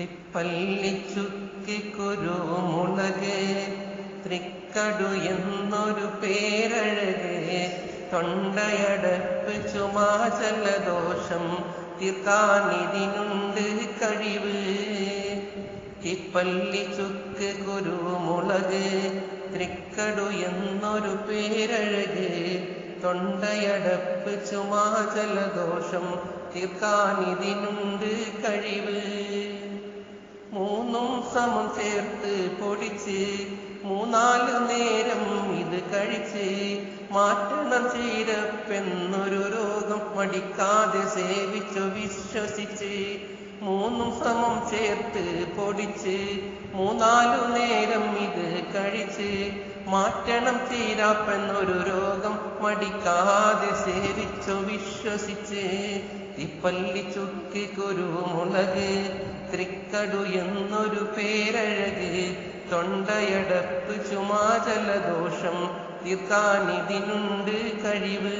തിപ്പല്ലിച്ചുക്കി മുളക് തൃക്കടു എന്നൊരു പേരഴക് തൊണ്ടയടപ്പ് ചുമാചലദോഷം തീർക്കാനിതിനുണ്ട് കഴിവ്. തിപ്പല്ലി ചുക്ക് കുരുമുളക് തൃക്കടു എന്നൊരു പേരഴക് തൊണ്ടയടപ്പ് ചുമാചലദോഷം തീർക്കാനിതിനുണ്ട് കഴിവ്. മൂന്നും സമം ചേർത്ത് പൊടിച്ച് മൂന്നാൽ നേരം ഇത് കഴിച്ച് മാറ്റണം ചീരപ്പെന്നൊരു രോഗം മടിക്കാതെ സേവിച്ചു വിശ്വസിച്ച് മൂന്നും സമം ചേർത്ത് പൊടിച്ച് മൂന്നാലു നേരം മാറ്റണം തീരാപ്പെന്നൊരു രോഗം മടിക്കാതെ സേവിച്ചു വിശ്വസിച്ച് തിപ്പല്ലി ചുക്ക് കുരുമുളക് തൃക്കടു എന്നൊരു പേരഴക് തൊണ്ടയടപ്പ് ചുമാചലദോഷം തീർക്കാനിതിനുണ്ട് കഴിവ്.